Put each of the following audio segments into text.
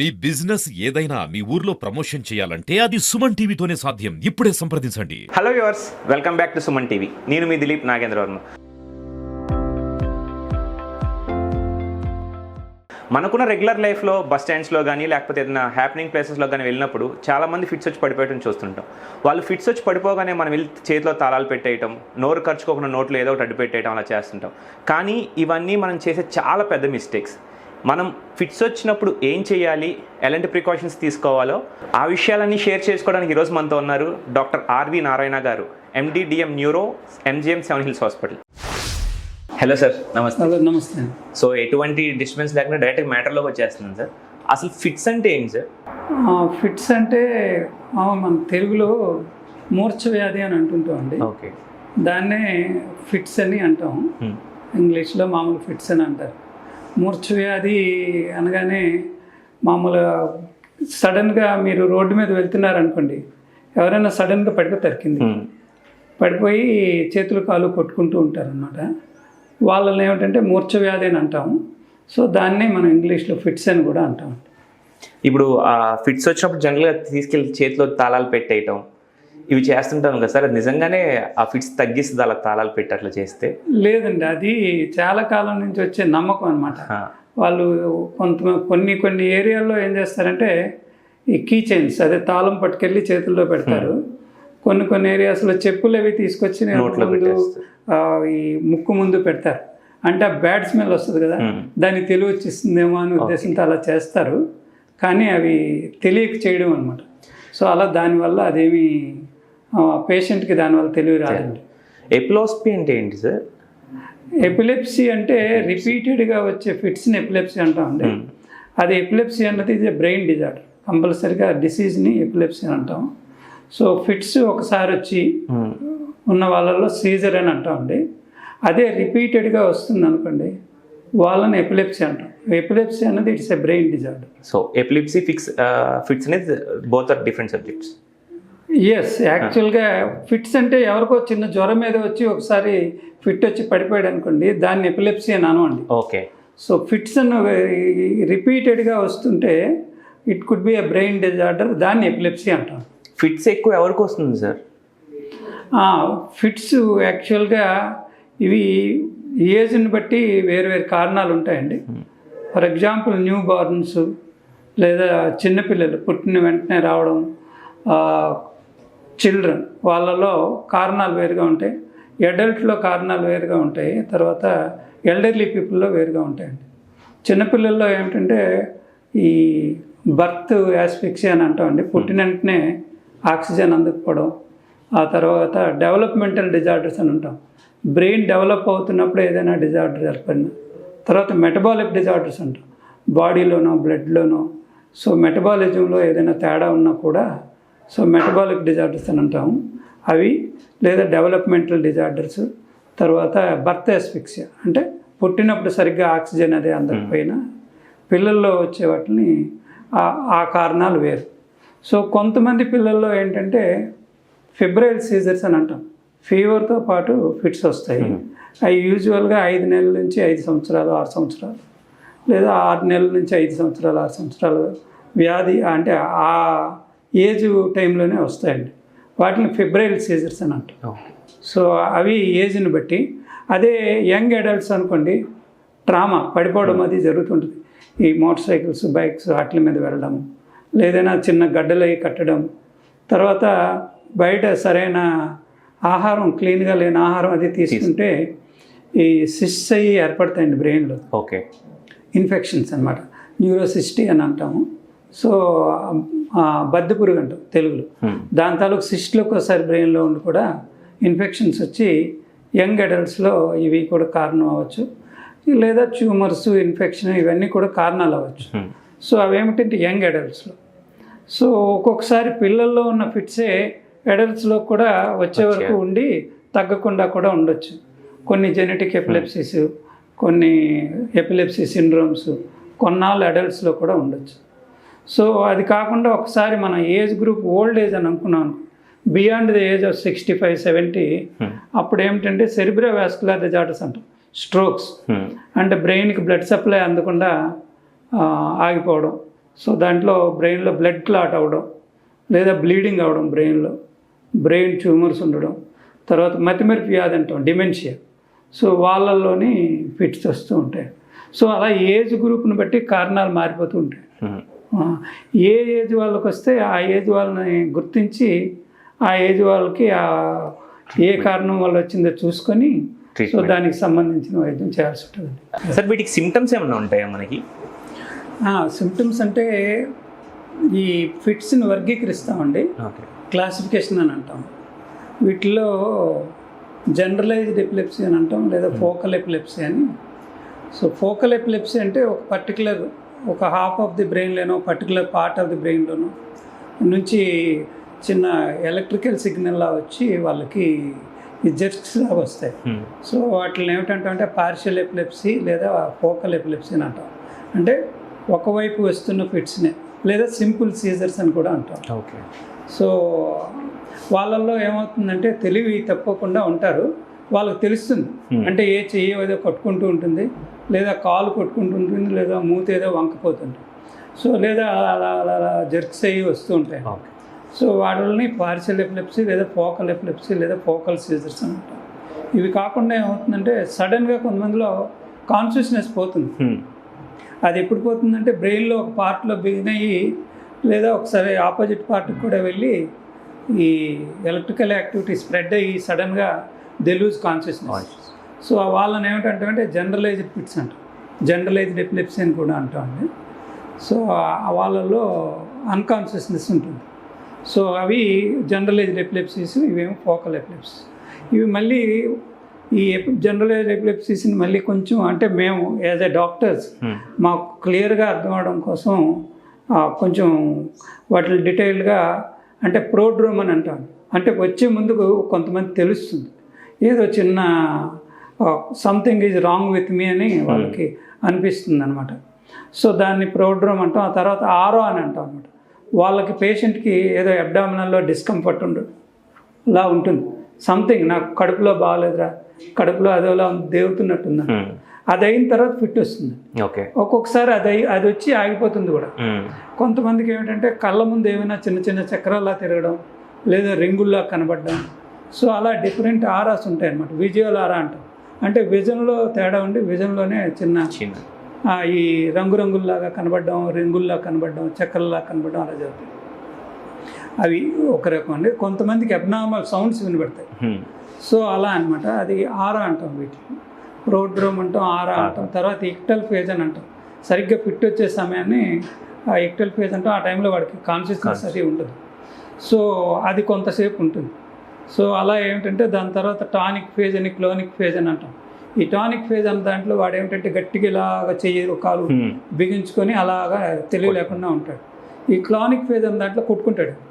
మీ business ఏదైనా మీ ఊర్లో promotion చేయాలంటే అది సుమన్ టీవీతోనే సాధ్యం. ఇప్పుడే సంప్రదించండి. Hello yours welcome back to Suman TV. నేను మీ దిలీప్ నాగేంద్ర వర్మ. మనకున్న రెగ్యులర్ లైఫ్లో బస్ స్టాండ్స్లో కానీ లేకపోతే ఏదైనా హ్యాపెనింగ్ ప్లేసెస్లో కానీ వెళ్ళినప్పుడు చాలామంది ఫిట్స్ వచ్చి పడిపోయటం చూస్తుంటాం. వాళ్ళు ఫిట్స్ వచ్చి పడిపోగానే మనం వెళ్ళి చేతిలో తాళాలు పెట్టేయటం నోరు ఖర్చుకోకుండా నోట్లో ఏదో ఒకటి అడ్డు పెట్టేయటం అలా చేస్తుంటాం. కానీ ఇవన్నీ మనం చేసే చాలా పెద్ద మిస్టేక్స్ మనం ఫిట్స్ వచ్చినప్పుడు ఏం చేయాలి? ఎలాంటి ప్రికాషన్స్ తీసుకోవాలో ఆ విషయాలన్నీ షేర్ చేసుకోవడానికి ఈరోజు మనతో ఉన్నారు doctor RV Narayana garu MD DM neuro MGM Seven Hills Hospital hello sir నమస్తే నమస్తే సో ఎటువంటి డిస్టర్బెన్స్ లేకుండా డైరెక్ట్ మ్యాటర్లోకి వచ్చేస్తున్నాను సార్ అసలు ఫిట్స్ అంటే ఏంటి సార్ ఫిట్స్ అంటే మన తెలుగులో మూర్ఛ వ్యాధి అని అంటుంటామండి ఓకే. దాన్నే ఫిట్స్ అని అంటాం. ఇంగ్లీష్లో మామూలు ఫిట్స్ అని అంటారు. మూర్ఛ వ్యాధి అనగానే మామూలుగా సడన్గా మీరు రోడ్డు మీద వెళ్తున్నారు అనుకోండి ఎవరైనా సడన్గా పడిపోతారు కింద పడిపోయి చేతులు కాలు కొట్టుకుంటూ ఉంటారు అనమాట వాళ్ళని ఏమిటంటే మూర్ఛ వ్యాధి అని అంటాం సో దాన్నే మనం ఇంగ్లీష్లో ఫిట్స్ అని కూడా అంటాం ఇప్పుడు ఆ ఫిట్స్ వచ్చినప్పుడు జనరల్గా తీసుకెళ్ళి చేతిలో తాళాలు పెట్టేయటం ఇవి చేస్తుంటాం కదా సార్. అది నిజంగానే ఆ ఫిట్స్ తగ్గిస్తుంది అలా తాళాలు పెట్టి అట్లా చేస్తే? లేదండి అది చాలా కాలం నుంచి వచ్చే నమ్మకం అనమాట వాళ్ళు కొంత కొన్ని కొన్ని ఏరియాల్లో ఏం చేస్తారంటే ఈ కీ చైన్స్ అదే తాళం పట్టుకెళ్ళి చేతుల్లో పెడతారు. కొన్ని కొన్ని ఏరియాస్లో చెప్పులు అవి తీసుకొచ్చి ముందు ఈ ముక్కు ముందు పెడతారు. అంటే ఆ బ్యాడ్ స్మెల్ వస్తుంది కదా. దాన్ని తెలివి వచ్చేస్తుందేమో అని ఉద్దేశంతో అలా చేస్తారు. కానీ అవి తెలియక చేయడం అనమాట సో అలా దానివల్ల అదేమి పేషెంట్కి దానివల్ల తెలివి రాదండి. ఎపిలోస్పీ అంటే ఏంటి సార్? ఎపిలెప్సీ అంటే రిపీటెడ్గా వచ్చే ఫిట్స్ని ఎపిలెప్సీ అంటామండి అది ఎపిలెప్సీ అన్నది ఇది బ్రెయిన్ డిజార్డర్. కంపల్సరీగా డిసీజ్ని ఎపిలెప్సీ అని అంటాం. సో ఫిట్స్ ఒకసారి వచ్చి ఉన్న వాళ్ళలో సీజర్ అని అంటామండి అదే రిపీటెడ్గా వస్తుంది అనుకోండి వాళ్ళని ఎపిలెప్సీ అంటాం. ఎపిలెప్సీ అన్నది it's a brain disorder so epilepsy fits fits అనేది both are different subjects as యాక్చువల్గా ఫిట్స్ అంటే ఎవరికో చిన్న జ్వరం మీద వచ్చి ఒకసారి ఫిట్ వచ్చి పడిపోయాడు అనుకోండి దాన్ని ఎపిలెప్సీ అని అనవండి ఓకే సో ఫిట్స్ అని రిపీటెడ్గా వస్తుంటే it could be a brain disorder దాన్ని ఎపిలెప్సీ అంటాం. ఫిట్స్ ఎక్కువ ఎవరికి వస్తుంది సార్ ఫిట్స్ యాక్చువల్గా ఇవి ఏజ్ని బట్టి వేరు వేరు కారణాలు ఉంటాయండి ఫర్ ఎగ్జాంపుల్ న్యూ బార్న్స్ లేదా చిన్నపిల్లలు పుట్టిన వెంటనే రావడం చిల్డ్రన్ వాళ్ళలో కారణాలు వేరుగా ఉంటాయి. అడల్ట్లో కారణాలు వేరుగా ఉంటాయి. తర్వాత ఎల్డర్లీ పీపుల్లో వేరుగా ఉంటాయండి. చిన్నపిల్లల్లో ఏమిటంటే ఈ బర్త్ యాస్ఫిక్సీ అని అంటామండి పుట్టిన వెంటనే ఆక్సిజన్ అందకపోవడం ఆ తర్వాత డెవలప్మెంటల్ డిజార్డర్స్ అని ఉంటాం బ్రెయిన్ డెవలప్ అవుతున్నప్పుడు ఏదైనా డిజార్డర్ ఏర్పడిన తర్వాత మెటబాలిక్ డిజార్డర్స్ అంటాం. బాడీలోనో బ్లడ్లోనో సో మెటబాలిజంలో ఏదైనా తేడా ఉన్నా కూడా సో మెటబాలిక్ డిజార్డర్స్ అని అంటాము అవి లేదా డెవలప్మెంటల్ డిజార్డర్స్ తర్వాత బర్త్ ఎస్ఫిక్సియా అంటే పుట్టినప్పుడు సరిగ్గా ఆక్సిజన్ అదే అందకపోయినా పిల్లల్లో వచ్చే వాటిని ఆ- ఆ కారణాలు వేరు. సో కొంతమంది పిల్లల్లో ఏంటంటే ఫిబ్రైల్ సీజర్స్ అని అంటాం. ఫీవర్తో పాటు ఫిట్స్ వస్తాయి. అవి యూజువల్గా ఐదు నెలల నుంచి ఐదు సంవత్సరాలు ఆరు సంవత్సరాలు లేదా ఆరు నెలల నుంచి ఐదు సంవత్సరాలు ఆరు సంవత్సరాలు వ్యాధి అంటే ఆ ఏజ్ టైంలోనే వస్తాయండి. వాటిని ఫిబ్రైల్ సీజర్స్ అని అంటాం సో అవి ఏజ్ని బట్టి అదే యంగ్ అడల్ట్స్ అనుకోండి ట్రామా పడిపోవడం అది జరుగుతుంటుంది. ఈ మోటార్ సైకిల్స్ బైక్స్ వాటి మీద వెళ్ళడం లేదైనా చిన్న గడ్డలై కట్టడం తర్వాత బయట సరైన ఆహారం క్లీన్గా లేని ఆహారం అది తీసుకుంటే ఈ సిస్ట్స్ అయ్యి ఏర్పడతాయండి బ్రెయిన్లో. ఓకే. ఇన్ఫెక్షన్స్ అనమాట న్యూరోసిస్టీ అని అంటాము. సో బద్దె పురుగు అంటాం తెలుగులో. దాని తాలూకు సిస్ట్లు ఒక్కోసారి బ్రెయిన్లో ఉండి కూడా ఇన్ఫెక్షన్స్ వచ్చి యంగ్ అడల్ట్స్లో ఇవి కూడా కారణం అవ్వచ్చు. లేదా ట్యూమర్స్ ఇన్ఫెక్షన్ ఇవన్నీ కూడా కారణాలు అవ్వచ్చు. సో అవేమిటంటే యంగ్ అడల్ట్స్లో. సో ఒక్కొక్కసారి పిల్లల్లో ఉన్న ఫిట్సే అడల్ట్స్లో కూడా వచ్చే వరకు ఉండి తగ్గకుండా కూడా ఉండొచ్చు. కొన్ని జెనెటిక్ ఎపిలెప్సీస్ కొన్ని ఎపిలెప్సీ సిండ్రోమ్స్ కొన్నాళ్ళు అడల్ట్స్లో కూడా ఉండొచ్చు. సో అది కాకుండా ఒకసారి మన ఏజ్ గ్రూప్ ఓల్డ్ ఏజ్ అని అనుకున్నాం. Beyond the age of sixty five seventy అప్పుడు ఏమిటంటే సెరిబ్రో వాస్కులర్ డిజార్డర్స్ అంటాం స్ట్రోక్స్ అంటే బ్రెయిన్కి బ్లడ్ సప్లై అందకుండా ఆగిపోవడం. సో దాంట్లో బ్రెయిన్లో బ్లడ్ క్లాట్ అవ్వడం లేదా బ్లీడింగ్ అవ్వడం బ్రెయిన్లో బ్రెయిన్ ట్యూమర్స్ ఉండడం తర్వాత మతిమరిపి వ్యాధి అంటాం డిమెన్షియా సో వాళ్ళల్లోని ఫిట్స్ వస్తూ ఉంటాయి. సో అలా ఏజ్ గ్రూప్ని బట్టి కారణాలు మారిపోతూ ఉంటాయి. ఏ ఏజ్ వాళ్ళకి వస్తే ఆ ఏజ్ వాళ్ళని గుర్తించి ఆ ఏజ్ వాళ్ళకి ఆ ఏ కారణం వల్ల వచ్చిందో చూసుకొని సో. దానికి సంబంధించిన వైద్యం చేయాల్సి ఉంటుంది. సార్ వీటికి సిమ్టమ్స్ ఏమైనా ఉంటాయా మనకి? సిమ్టమ్స్ అంటే ఈ ఫిట్స్ని వర్గీకరిస్తామండి. ఓకే. క్లాసిఫికేషన్ అని అంటాం. వీటిలో జనరలైజ్డ్ ఎపిలెప్సీ అని అంటాం లేదా ఫోకల్ ఎపిలెప్సీ అని. సో ఫోకల్ ఎపిలెప్సీ అంటే ఒక పర్టికులర్ ఒక హాఫ్ ఆఫ్ ది బ్రెయిన్లోనో పర్టికులర్ పార్ట్ ఆఫ్ ది బ్రెయిన్లోనో నుంచి చిన్న ఎలక్ట్రికల్ సిగ్నల్లా వచ్చి వాళ్ళకి ఈ జెర్క్స్ లాగా వస్తాయి. సో వాటిని ఏమిటంటే అంటే పార్షియల్ ఎపిలెప్సీ లేదా ఫోకల్ ఎపిలెప్సీ అని అంటాం. అంటే ఒకవైపు వస్తున్న ఫిట్స్నే లేదా సింపుల్ సీజర్స్ అని కూడా అంటాం. ఓకే. సో వాళ్ళల్లో ఏమవుతుందంటే తెలివి తప్పకుండా ఉంటారు. వాళ్ళకి తెలుస్తుంది. అంటే ఏ చెయ్యి ఏదో కొట్టుకుంటూ ఉంటుంది లేదా కాలు కొట్టుకుంటూ ఉంటుంది లేదా మూత ఏదో వంకపోతుంది సో లేదా అలా అలా అలా జర్క్స్ అయ్యి వస్తూ ఉంటాయి. సో వాటిని పార్షియల్ ఎపిలెప్సీ లేదా ఫోకల్ ఎపిలెప్సీ లేదా ఫోకల్ సీజర్స్ అని అంటారు ఇవి కాకుండా ఏమవుతుందంటే సడన్గా కొంతమందిలో కాన్షియస్నెస్ పోతుంది. అది ఎప్పుడు పోతుందంటే బ్రెయిన్లో ఒక పార్ట్లో బిగిన్ అయ్యి లేదా ఒకసారి ఆపోజిట్ పార్ట్కి కూడా వెళ్ళి ఈ ఎలక్ట్రికల్ యాక్టివిటీ స్ప్రెడ్ అయ్యి సడన్గా దే లూజ్ కాన్షియస్నెస్. సో వాళ్ళని ఏమిటంటే అంటే జనరలైజ్డ్ ఫిట్స్ అంటాం. జనరలైజ్డ్ ఎపిలెప్సీ అని కూడా అంటామండి సో ఆ వాళ్ళలో అన్కాన్షియస్నెస్ ఉంటుంది. సో అవి జనరలైజ్డ్ ఎపిలెప్సీస్ ఇవేమో ఫోకల్ ఎపిలెప్సీ. ఇవి మళ్ళీ ఈ జనరలైజ్డ్ ఎపిలెప్సీస్ని మళ్ళీ కొంచెం అంటే మేము యాజ్ ఎ డాక్టర్స్ ఉమ్. మాకు క్లియర్గా అర్థం అవడం కోసం కొంచెం వాటి డీటెయిల్గా అంటే ప్రోడ్రోమ్ అని అంటాం అంటే వచ్చే ముందుకు కొంతమంది తెలుస్తుంది. ఏదో చిన్న something is wrong with me అని వాళ్ళకి అనిపిస్తుంది అనమాట సో దాన్ని ప్రోడ్రోమ్ అంటాం. ఆ తర్వాత ఆరో అని అంటాం అనమాట వాళ్ళకి పేషెంట్కి ఏదో అబ్డామినల్లో డిస్కంఫర్ట్ ఉండు లా ఉంటుంది. సంథింగ్ నాకు కడుపులో బాగాలేదురా. కడుపులో అదోలా దేవుతున్నట్టుందా? ఉమ్. అది అయిన తర్వాత ఫిట్ వస్తుంది. ఒక్కొక్కసారి అది అది వచ్చి ఆగిపోతుంది కూడా. ఉమ్. కొంతమందికి ఏమిటంటే కళ్ళ ముందు ఏమైనా చిన్న చిన్న చక్రాల్లా తిరగడం లేదా రింగుల్లా కనబడడం. సో అలా డిఫరెంట్ ఆరాస్ ఉంటాయి అన్నమాట. విజువల్ ఆరా అంటాం. అంటే విజన్లో తేడా ఉండి విజన్లోనే చిన్న ఈ రంగురంగుల్లాగా కనబడడం రింగుల్లా కనబడడం చక్రల్లా కనబడడం అలా జరుగుతుంది అవి ఒక రకం అండి. కొంతమందికి అబ్నార్మల్ సౌండ్స్ వినబడతాయి. సో అలా అన్నమాట. అది ఆరా అంటాం వీటిని. ప్రోడ్రోమ్ అంటాం ఆరా అంటాం తర్వాత ఇక్టల్ ఫేజ్ అని అంటాం. సరిగ్గా ఫిట్ వచ్చే సమయాన్ని ఆ ఇక్టల్ ఫేజ్ అంటాం. ఆ టైంలో వాడికి కాన్షియస్నెస్ అది ఉండదు. సో అది కొంతసేపు ఉంటుంది. సో అలా ఏమిటంటే దాని తర్వాత టానిక్ ఫేజ్ అని క్లోనిక్ ఫేజ్ అని అంటాం. ఈ టానిక్ ఫేజ్ అన్న దాంట్లో వాడు ఏమిటంటే గట్టిగా ఇలాగ చెయ్యి కాలు. బిగించుకొని అలాగా తెలివి లేకుండా ఉంటాడు. ఈ క్లానిక్ ఫేజ్ అన్న దాంట్లో కొట్టుకుంటాడు.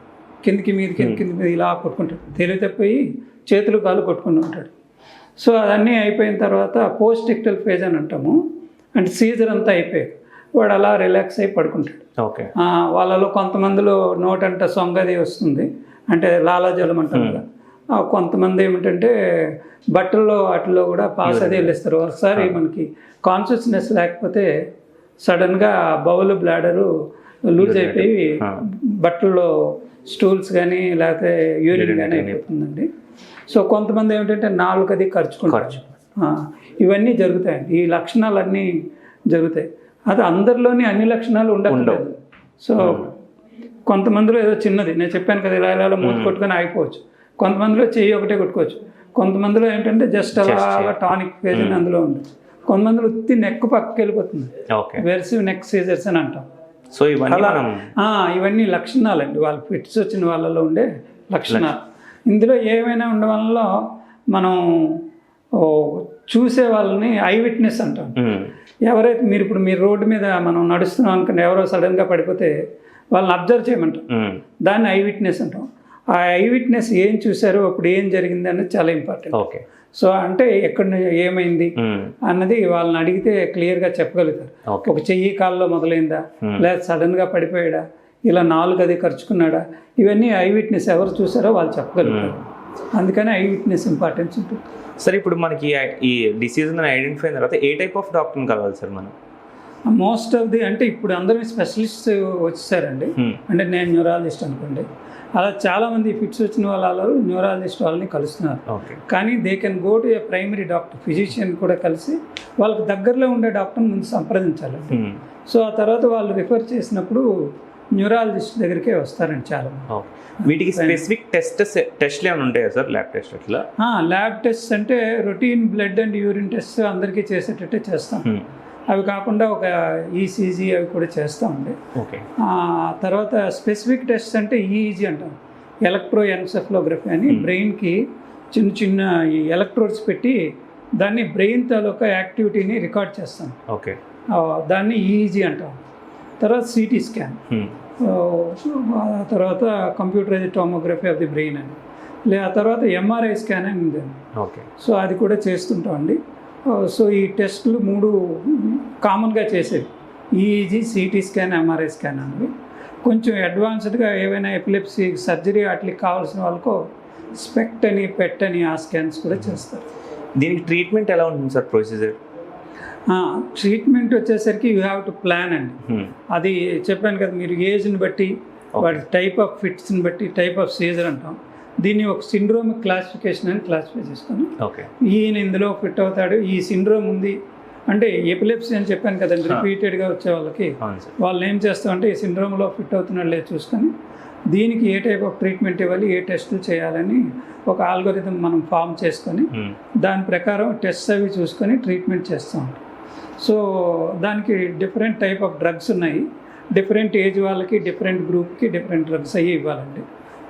కిందికి మీద కింద కింద మీద ఇలా కొట్టుకుంటాడు. తెలివి తప్పిపోయి చేతులు కాలు కొట్టుకుని ఉంటాడు. సో అదన్నీ అయిపోయిన తర్వాత పోస్ట్ ఇక్టల్ ఫేజ్ అని అంటాము. అంటే సీజర్ అంతా అయిపోయాక వాడు అలా రిలాక్స్ అయి పడుకుంటాడు. ఓకే. వాళ్ళలో కొంతమందిలో నోటంట సొంగది వస్తుంది. అంటే లాలాజలం అంటాం కదా. కొంతమంది ఏమిటంటే బట్టల్లో వాటిలో కూడా పాస్ అది వెళ్ళిస్తారు. ఒకసారి మనకి కాన్షియస్నెస్ లేకపోతే సడన్గా బౌల్ బ్లాడరు లూజ్ అయిపోయి బట్టల్లో స్టూల్స్ కానీ లేకపోతే యూరిన్ కానీ అయిపోతుందండి. సో కొంతమంది ఏమిటంటే నాలుగు అది ఖర్చుకుంటారు. ఇవన్నీ జరుగుతాయండి. ఈ లక్షణాలన్నీ జరుగుతాయి. అది అందరిలోని అన్ని లక్షణాలు ఉండవు. సో కొంతమందిలో ఏదో చిన్నది. నేను చెప్పాను కదా ఇలా ఇలా మూతి కొట్టుకొని ఆగిపోవచ్చు. కొంతమందిలో చెయ్యి ఒకటే కొట్టుకోవచ్చు. కొంతమందిలో ఏంటంటే జస్ట్ అలాగా టానిక్ ఫేజ్ అందులో ఉండొచ్చు కొంతమందిలో ఉత్తి నెక్ పక్కకి వెళ్ళిపోతుంది. వెర్సివ్ నెక్ సీజర్స్ అని అంటాం. సో ఇవన్నీ మనం ఇవన్నీ లక్షణాలండి. వాళ్ళు ఫిట్స్ వచ్చిన వాళ్ళలో ఉండే లక్షణాలు. ఇందులో ఏమైనా ఉండడం వల్ల మనం చూసే వాళ్ళని ఐ విట్నెస్ అంటాం. ఎవరైతే మీరు ఇప్పుడు మీరు రోడ్డు మీద మనం నడుస్తున్నాం అనుకోండి ఎవరో సడన్గా పడిపోతే వాళ్ళని అబ్జర్వ్ చేయమంటాం. దాన్ని ఐ విట్నెస్ అంటాం. ఆ ఐ విట్నెస్ ఏం చూశారో అప్పుడు ఏం జరిగింది అనేది చాలా ఇంపార్టెంట్. ఓకే. సో అంటే ఎక్కడ ఏమైంది. అన్నది వాళ్ళని అడిగితే క్లియర్గా చెప్పగలుగుతారు. ఒక చెయ్యి కాల్లో మొదలైందా. లేదా సడన్గా పడిపోయాడా? ఇలా నాలుగు అది ఖర్చుకున్నాడా ఇవన్నీ ఐ విట్నెస్ ఎవరు చూసారో వాళ్ళు చెప్పగలుగుతారు. అందుకని ఐ విట్నెస్ ఇంపార్టెన్స్ ఉంటుంది. సార్ ఇప్పుడు మనకి ఈ డిసీజ్ ఐడెంటిఫై అయిన తర్వాత ఏ టైప్ ఆఫ్ డాక్టర్ని కలవాలి సార్ మనం? మోస్ట్ ఆఫ్ ది అంటే ఇప్పుడు అందరూ స్పెషలిస్ట్ వచ్చేసారండి. అంటే నేను న్యూరాలజిస్ట్ అనుకోండి. అలా చాలామంది ఫిట్స్ వచ్చిన వాళ్ళు న్యూరాలజిస్ట్ వాళ్ళని కలుస్తున్నారు. కానీ they can go to a primary doctor physician కూడా కలిసి వాళ్ళకి దగ్గరలో ఉండే డాక్టర్ని ముందు సంప్రదించాలండి Hmm. సో ఆ తర్వాత వాళ్ళు రిఫర్ చేసినప్పుడు న్యూరాలజిస్ట్ దగ్గరికే వస్తారండి చాలా. వీటికి స్పెసిఫిక్ టెస్ట్ టెస్ట్లు ఏమైనా ఉంటాయా సార్? ల్యాబ్ టెస్ట్ అట్లా? ల్యాబ్ టెస్ట్ అంటే routine blood and urine test అందరికీ చేసేటట్టే చేస్తాం. అవి కాకుండా ఒక ఈసీజీ అవి కూడా చేస్తామండి ఓకే. తర్వాత స్పెసిఫిక్ టెస్ట్ అంటే ఈఈజీ అంటాం. ఎలక్ట్రో ఎన్సెఫ్లోగ్రఫీ అని బ్రెయిన్కి చిన్న చిన్న ఈ ఎలక్ట్రోడ్స్ పెట్టి దాన్ని బ్రెయిన్ తాలూకా యాక్టివిటీని రికార్డ్ చేస్తాం. ఓకే. దాన్ని ఈఈజీ అంటాం. తర్వాత సిటీ స్కాన్ Hmm. ఆ తర్వాత computerise tomography of the brain అని. లే ఆ తర్వాత ఎంఆర్ఐ స్కాన్ అని ఉంది. ఓకే. సో అది కూడా చేస్తుంటామండి ఆ, సో ఈ టెస్టులు మూడు కామన్గా చేసేవి. EEG CT scan MRI scan అనేవి కొంచెం అడ్వాన్స్డ్గా ఏవైనా ఎపిలెప్సీ సర్జరీ వాటికి కావాల్సిన వాళ్ళకు స్పెక్ట్ అని పెట్ అని ఆ స్కాన్స్ కూడా చేస్తారు. దీనికి ట్రీట్మెంట్ ఎలా ఉంటుంది సార్ ప్రొసీజర్? ట్రీట్మెంట్ వచ్చేసరికి యూ హ్యావ్ టు ప్లాన్ అండి. అది చెప్పాను కదా మీరు ఏజ్ని బట్టి వాటి టైప్ ఆఫ్ ఫిట్స్ని బట్టి టైప్ ఆఫ్ సీజర్ అంటాం. దీన్ని ఒక సిండ్రోమిక్ క్లాసిఫికేషన్ అని క్లాసిఫై చేస్తాను. ఓకే. ఈయన ఇందులో ఫిట్ అవుతాడు. ఈ సిండ్రోమ్ ఉంది అంటే ఎపిలెప్సీ అని చెప్పాను కదండి. రిపీటెడ్గా వచ్చే వాళ్ళకి. వాళ్ళు ఏం చేస్తామంటే ఈ సిండ్రోమ్లో ఫిట్ అవుతున్నాడు లేదు చూసుకొని దీనికి ఏ టైప్ ఆఫ్ ట్రీట్మెంట్ ఇవ్వాలి ఏ టెస్టులు చేయాలని ఒక ఆల్గోరిథం మనం ఫామ్ చేసుకొని. దాని ప్రకారం టెస్ట్ అవి చూసుకొని ట్రీట్మెంట్ చేస్తూ. సో దానికి డిఫరెంట్ టైప్ ఆఫ్ డ్రగ్స్ ఉన్నాయి. డిఫరెంట్ ఏజ్ వాళ్ళకి డిఫరెంట్ గ్రూప్కి డిఫరెంట్ డ్రగ్స్ అయ్యి ఇవ్వాలండి.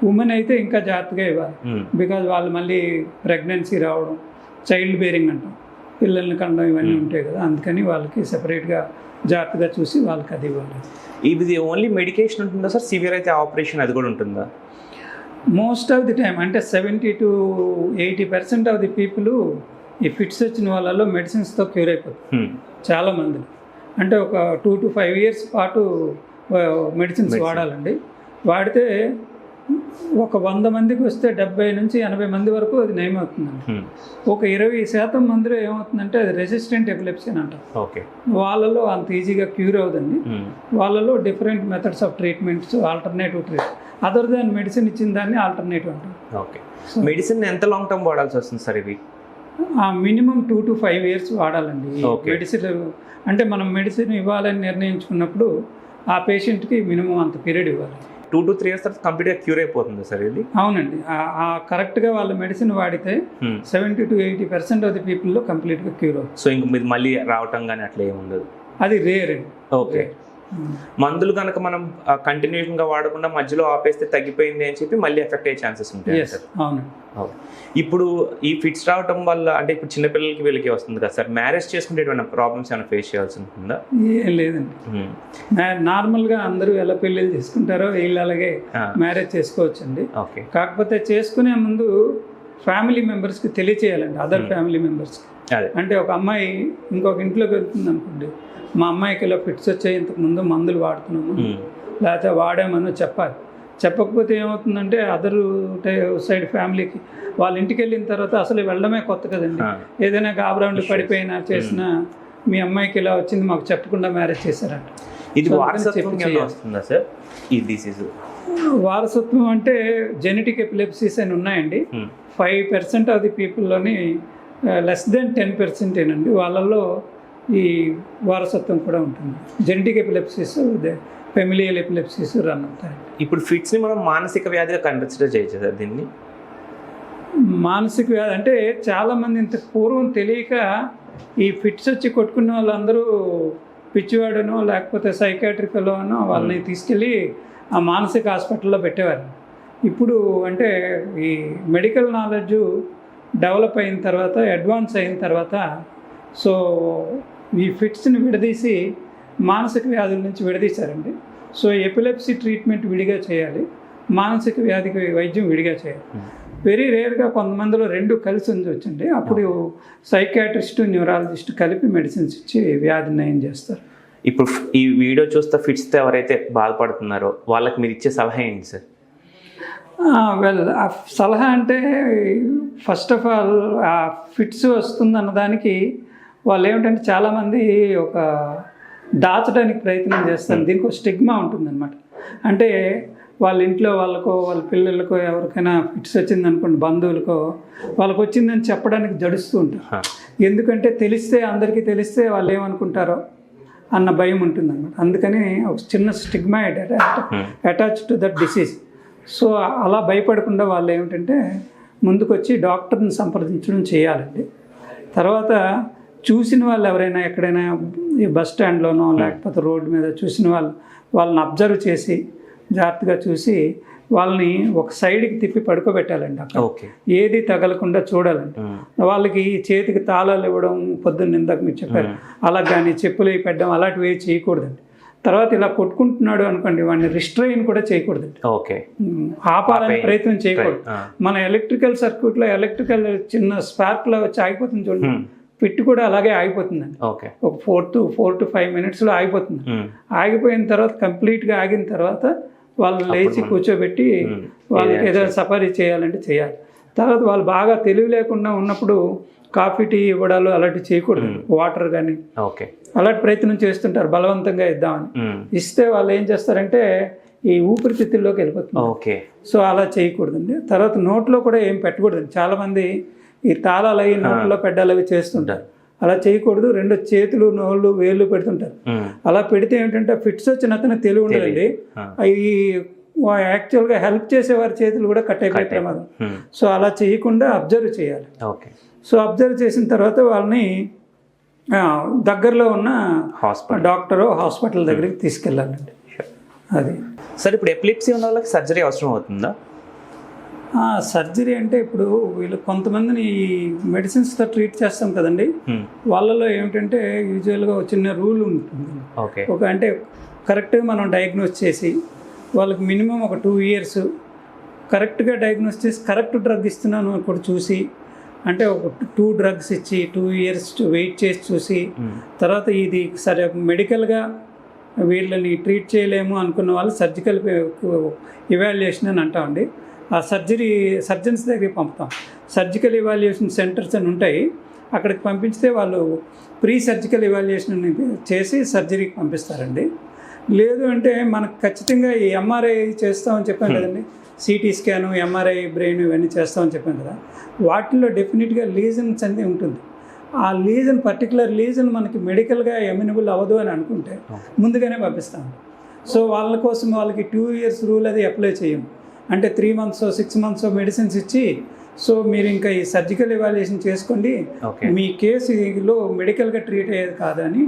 ఉమెన్ అయితే ఇంకా జాగ్రత్తగా ఇవ్వాలి. బికాజ్ వాళ్ళు మళ్ళీ ప్రెగ్నెన్సీ రావడం చైల్డ్ బేరింగ్ అంటాం. పిల్లల్ని కనడం ఇవన్నీ ఉంటాయి కదా. అందుకని వాళ్ళకి సెపరేట్గా జాగ్రత్తగా చూసి వాళ్ళకి అది ఇవ్వాలి. ఇది ఓన్లీ మెడికేషన్ ఉంటుందా సార్ సివియర్ అయితే ఆపరేషన్ అది కూడా ఉంటుందా? మోస్ట్ ఆఫ్ ది టైం అంటే seventy to eighty percent of the people ఈ ఫిట్స్ వచ్చిన వాళ్ళలో మెడిసిన్స్తో క్యూర్ అయిపోతుంది Hmm. చాలా మంది. అంటే ఒక టూ టు ఫైవ్ ఇయర్స్ పాటు మెడిసిన్స్. వాడాలండి. వాడితే ఒక వంద మందికి వస్తే డెబ్బై నుంచి ఎనభై మంది వరకు అది నయమవుతుందండి. ఒక ఇరవై శాతం మందిలో ఏమవుతుందంటే అది రెసిస్టెంట్ ఎపిలెప్సీ అని అంటారు. ఓకే. వాళ్ళలో అంత ఈజీగా క్యూర్ Hmm. వాళ్ళలో different methods of treatments alternative treatment other than medicine ఇచ్చిన దాన్ని ఆల్టర్నేటివ్ అంటారు. ఓకే. మెడిసిన్ ఎంత లాంగ్ టర్మ్ వాడాల్సి వస్తుంది సార్ ఇవి? ఆ minimum two to five years వాడాలండి. Medicine అంటే మనం మెడిసిన్ ఇవ్వాలని నిర్ణయించుకున్నప్పుడు ఆ పేషెంట్కి మినిమం అంత పీరియడ్ ఇవ్వాలి. టూ టు త్రీ ఇయర్స్ తర్వాత కంప్లీట్గా క్యూర్ అయిపోతుంది సార్ ఇది? అవునండి. ఆ- కరెక్ట్గా వాళ్ళ మెడిసిన్ వాడితే. Seventy to eighty percent of the పీపుల్లో కంప్లీట్గా క్యూర్ అవుతుంది. సో ఇంక మీరు మళ్ళీ రావటం కానీ అట్లా ఏమి ఉండదు అది రేర్ ఓకే. మందులు కనుక మనం కంటిన్యూషన్గా వాడకుండా మధ్యలో ఆపేస్తే తగ్గిపోయింది అని చెప్పి మళ్ళీ ఎఫెక్ట్ అయ్యే ఛాన్సెస్ ఉంటాయి ఓకే. ఇప్పుడు ఈ ఫిట్స్ రావటం వల్ల అంటే ఇప్పుడు చిన్నపిల్లలకి వీళ్ళకి వస్తుంది కదా సార్ మ్యారేజ్ చేసుకుంటే ఏమైనా ప్రాబ్లమ్స్ ఏమైనా ఫేస్ చేయాల్సి ఉంటుందా? ఏం లేదండి. నార్మల్గా అందరూ ఎలా పెళ్ళిళ్ళు చేసుకుంటారో వీళ్ళు అలాగే. మ్యారేజ్ చేసుకోవచ్చండి. ఓకే. కాకపోతే చేసుకునే ముందు ఫ్యామిలీ మెంబర్స్కి తెలియచేయాలండి అదర్. ఫ్యామిలీ మెంబర్స్కి. అంటే ఒక అమ్మాయి ఇంకొక ఇంట్లోకి వెళ్తుంది అనుకోండి. మా అమ్మాయికి ఇలా ఫిట్స్ వచ్చాయి ఇంతకు ముందు మందులు వాడుతున్నాము. లేకపోతే వాడామని చెప్పాలి. చెప్పకపోతే ఏమవుతుందంటే అదర్ సైడ్ ఫ్యామిలీకి వాళ్ళ ఇంటికి వెళ్ళిన తర్వాత అసలు వెళ్ళడమే కొత్త కదండి. ఏదైనా గాబరాండి. పడిపోయినా చేసినా మీ అమ్మాయికి ఇలా వచ్చింది మాకు చెప్పకుండా మ్యారేజ్ చేశారంట. ఇది. వస్తుందా సార్? ఈ డిసీజ్ వారసత్వం అంటే జెనెటిక్ ఎపిలెప్సీస్ అని ఉన్నాయండి. ఫైవ్ పర్సెంట్ ఆఫ్ ది పీపుల్లోని లెస్ దెన్ టెన్ పర్సెంటేనండి వాళ్ళల్లో ఈ వారసత్వం కూడా ఉంటుంది. Genetic epilepsies familial epilepsies run అవుతాయి. ఇప్పుడు ఫిట్స్ని మనం మానసిక వ్యాధిగా కన్సిడర్ చేయొచ్చు సార్ దీన్ని? మానసిక వ్యాధి అంటే చాలామంది ఇంత పూర్వం తెలియక ఈ ఫిట్స్ వచ్చి కొట్టుకున్న వాళ్ళందరూ పిచ్చివాడనో లేకపోతే సైకాట్రికలోనో వాళ్ళని తీసుకెళ్ళి ఆ మానసిక హాస్పిటల్లో పెట్టేవారు. ఇప్పుడు అంటే ఈ మెడికల్ నాలెడ్జ్ డెవలప్ అయిన తర్వాత అడ్వాన్స్ అయిన తర్వాత సో ఈ ఫిట్స్ని విడదీసి మానసిక వ్యాధుల నుంచి విడదీశారండి. సో ఎపిలెప్సీ ట్రీట్మెంట్ విడిగా చేయాలి. మానసిక వ్యాధికి వైద్యం విడిగా చేయాలి. వెరీ రేర్గా కొంతమందిలో రెండు కలిసి ఉంచండి అప్పుడు సైకాట్రిస్ట్ న్యూరాలజిస్ట్ కలిపి మెడిసిన్స్ ఇచ్చి వ్యాధి నయం చేస్తారు. ఇప్పుడు ఈ వీడియో చూస్తే ఫిట్స్తో ఎవరైతే బాధపడుతున్నారో వాళ్ళకి మీరు ఇచ్చే సలహా ఏంటి సార్? వెల్ ఆ సలహా అంటే ఫస్ట్ ఆఫ్ ఆల్ ఆ ఫిట్స్ వస్తుంది అన్నదానికి వాళ్ళు ఏమిటంటే చాలామంది ఒక దాచడానికి ప్రయత్నం చేస్తారు. దీనికి ఒక స్టిగ్మా ఉంటుందన్నమాట. అంటే వాళ్ళ ఇంట్లో వాళ్ళకో వాళ్ళ పిల్లలకో ఎవరికైనా ఫిట్స్ వచ్చిందనుకోండి బంధువులకో వాళ్ళకి వచ్చిందని చెప్పడానికి జడుస్తూ ఉంటారు. ఎందుకంటే తెలిస్తే అందరికీ తెలిస్తే వాళ్ళు ఏమనుకుంటారో అన్న భయం ఉంటుందన్నమాట. అందుకని ఒక చిన్న stigma attach to that disease. So అలా భయపడకుండా వాళ్ళు ఏమిటంటే ముందుకొచ్చి డాక్టర్ని సంప్రదించడం చేయాలండి. తర్వాత చూసిన వాళ్ళు ఎవరైనా ఎక్కడైనా ఈ బస్ స్టాండ్లోనో లేకపోతే రోడ్డు మీద చూసిన వాళ్ళు వాళ్ళని అబ్జర్వ్ చేసి జాగ్రత్తగా చూసి వాళ్ళని ఒక సైడ్కి తిప్పి పడుకోబెట్టాలండి అక్కడ. ఓకే. ఏది తగలకుండా చూడాలండి. వాళ్ళకి చేతికి తాళాలు ఇవ్వడం పొద్దున్న ఇందాక మీరు చెప్పారు. అలా కానీ చెప్పులు వేయి పెట్టడం అలాంటివి ఏవి చేయకూడదండి. తర్వాత ఇలా కొట్టుకుంటున్నాడు అనుకోండి వాడిని రిస్ట్రైన్ కూడా చేయకూడదండి ఓకే. ఆపాలని ప్రయత్నం చేయకూడదు. మన ఎలక్ట్రికల్ సర్క్యూట్లో ఎలక్ట్రికల్ చిన్న స్పార్క్లో వచ్చి ఆగిపోతుంది చూడండి. పిట్ కూడా అలాగే ఆగిపోతుందండి. ఓకే. ఒక four to four to five మినిట్స్లో ఆగిపోతుంది. ఆగిపోయిన తర్వాత కంప్లీట్గా ఆగిన తర్వాత వాళ్ళు లేచి కూర్చోబెట్టి వాళ్ళకి ఏదైనా సఫారీ చేయాలంటే చేయాలి. తర్వాత వాళ్ళు బాగా తెలివి లేకుండా ఉన్నప్పుడు కాఫీ టీ ఇవ్వడాలు అలాంటివి చేయకూడదు. వాటర్ కానీ ఓకే. అలాంటి ప్రయత్నం చేస్తుంటారు బలవంతంగా ఇద్దామని. ఇస్తే వాళ్ళు ఏం చేస్తారంటే ఈ ఊపిరితిత్తుల్లోకి వెళ్ళిపోతుంది ఓకే. సో అలా చేయకూడదండి. తర్వాత నోట్లో కూడా ఏం పెట్టకూడదండి. చాలామంది ఈ తాళాలు అవి నోట్లో పెట్టాలి అవి చేస్తుంటారు. అలా చేయకూడదు. రెండు చేతులు నోళ్ళు వేళ్ళు పెడుతుంటారు. అలా పెడితే ఏంటంటే ఫిట్స్ వచ్చిన అతను తెలివి ఉండదండి. అవి యాక్చువల్గా హెల్ప్ చేసేవారి చేతులు కూడా కట్ అయిపోయే ప్రమాదం. సో అలా చేయకుండా అబ్జర్వ్ చేయాలి. సో అబ్జర్వ్ చేసిన తర్వాత వాళ్ళని దగ్గరలో ఉన్న హాస్పిటల్. డాక్టర్ హాస్పిటల్ దగ్గరికి తీసుకెళ్ళాలండి. అది. సార్ ఇప్పుడు ఎపిలిప్సీ ఉన్న వాళ్ళకి సర్జరీ అవసరం అవుతుందా? సర్జరీ అంటే ఇప్పుడు వీళ్ళు కొంతమందిని ఈ మెడిసిన్స్తో ట్రీట్ చేస్తాం కదండి. వాళ్ళలో ఏమిటంటే యూజువల్గా చిన్న రూల్ ఉంటుంది. ఓకే ఒక అంటే కరెక్ట్గా మనం డయాగ్నోస్ చేసి వాళ్ళకి మినిమం ఒక టూ ఇయర్స్ కరెక్ట్గా డయాగ్నోస్ చేసి కరెక్ట్ డ్రగ్ ఇస్తున్నాను కూడా చూసి అంటే ఒక టూ డ్రగ్స్ ఇచ్చి టూ ఇయర్స్ వెయిట్ చేసి చూసి తర్వాత ఇది సరే మెడికల్గా వీళ్ళని ట్రీట్ చేయలేము అనుకున్న వాళ్ళు సర్జికల్ ఇవాల్యుయేషన్ అని అంటామండి ఆ సర్జరీ సర్జన్స్ దగ్గరికి పంపుతాం. సర్జికల్ ఇవాల్యుయేషన్ సెంటర్స్ అని ఉంటాయి. అక్కడికి పంపించితే వాళ్ళు ప్రీ సర్జికల్ ఇవాల్యుయేషన్ చేసి సర్జరీకి పంపిస్తారండి. లేదు అంటే మనకు ఖచ్చితంగా ఈ ఎంఆర్ఐ చేస్తామని చెప్పాను కదండి. సిటీ స్కాను ఎంఆర్ఐ బ్రెయిన్ ఇవన్నీ చేస్తామని చెప్పాను కదా. వాటిల్లో డెఫినెట్గా లీజన్స్ అనేది ఉంటుంది. ఆ లీజన్ పర్టికులర్ లీజన్ మనకి మెడికల్గా ఎమినబుల్ అవ్వదు అని అనుకుంటే ముందుగానే పంపిస్తాం. సో వాళ్ళ కోసం వాళ్ళకి టూ ఇయర్స్ రూల్ అది అప్లై చేయము అంటే three months six months medicines ఇచ్చి సో మీరు ఇంకా ఈ సర్జికల్ ఎవాల్యుయేషన్ చేసుకోండి. మీ కేసులో మెడికల్గా ట్రీట్ అయ్యేది కాదని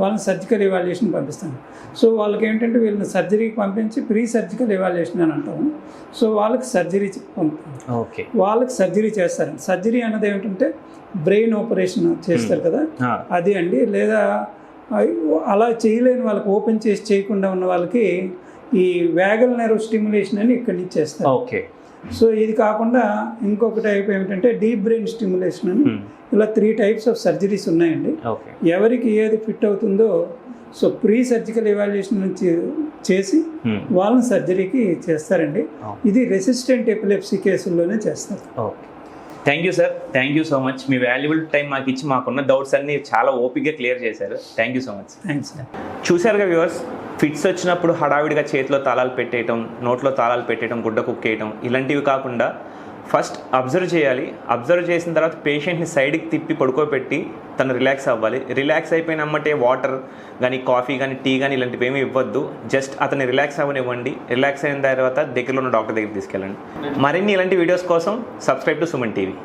వాళ్ళని సర్జికల్ ఎవాల్యుయేషన్ పంపిస్తాను. సో వాళ్ళకి ఏంటంటే వీళ్ళని సర్జరీకి పంపించి ప్రీ సర్జికల్ ఎవాల్యుయేషన్ అని అంటాము. సో వాళ్ళకి సర్జరీ పంపుతాం ఓకే వాళ్ళకి సర్జరీ చేస్తారు సర్జరీ అన్నది ఏమిటంటే బ్రెయిన్ ఆపరేషన్ చేస్తారు కదా. అది అండి. లేదా అలా చేయలేని వాళ్ళకి ఓపెన్ చేసి చేయకుండా ఉన్న వాళ్ళకి ఈ వ్యాగల్ నెర్వ్ స్టిమ్యులేషన్ అని ఇక్కడి నుంచి చేస్తారు. ఓకే సో ఇది కాకుండా ఇంకొక టైప్ ఏమిటంటే డీప్ బ్రెయిన్ స్టిమ్యులేషన్ అని. ఇలా త్రీ టైప్స్ ఆఫ్ సర్జరీస్ ఉన్నాయండి. ఎవరికి ఏది ఫిట్ అవుతుందో సో ప్రీ సర్జికల్ ఎవాల్యుయేషన్ నుంచి చేసి వాళ్ళని సర్జరీకి చేస్తారండి. ఇది రెసిస్టెంట్ ఎపిలెప్సీ కేసుల్లోనే చేస్తారు. Okay thank you sir thank you so much me valuable time మాకు ఇచ్చి మాకున్న డౌట్స్ అన్ని చాలా ఓపిక్గా క్లియర్ చేశారు. Thank you so much thanks చూశారుగా వ్యూవర్స్ ఫిట్స్ వచ్చినప్పుడు హడావిడిగా చేతిలో తాళాలు పెట్టేయటం నోట్లో తాళాలు పెట్టేయటం గుడ్డ కుక్కేయటం ఇలాంటివి కాకుండా ఫస్ట్ అబ్జర్వ్ చేయాలి. అబ్జర్వ్ చేసిన తర్వాత పేషెంట్ని సైడ్కి తిప్పి పడుకోబెట్టి తను రిలాక్స్ అవ్వాలి. రిలాక్స్ అయిపోయినమ్మంటే వాటర్ కానీ కాఫీ కానీ టీ కానీ ఇలాంటివి ఏమీ ఇవ్వద్దు. జస్ట్ అతన్ని రిలాక్స్ అవ్వనివ్వండి. రిలాక్స్ అయిన తర్వాత దగ్గరలో ఉన్న డాక్టర్ దగ్గరికి తీసుకెళ్ళండి. మరిన్ని ఇలాంటి వీడియోస్ కోసం సబ్స్క్రైబ్ టు సుమన్ టీవీ.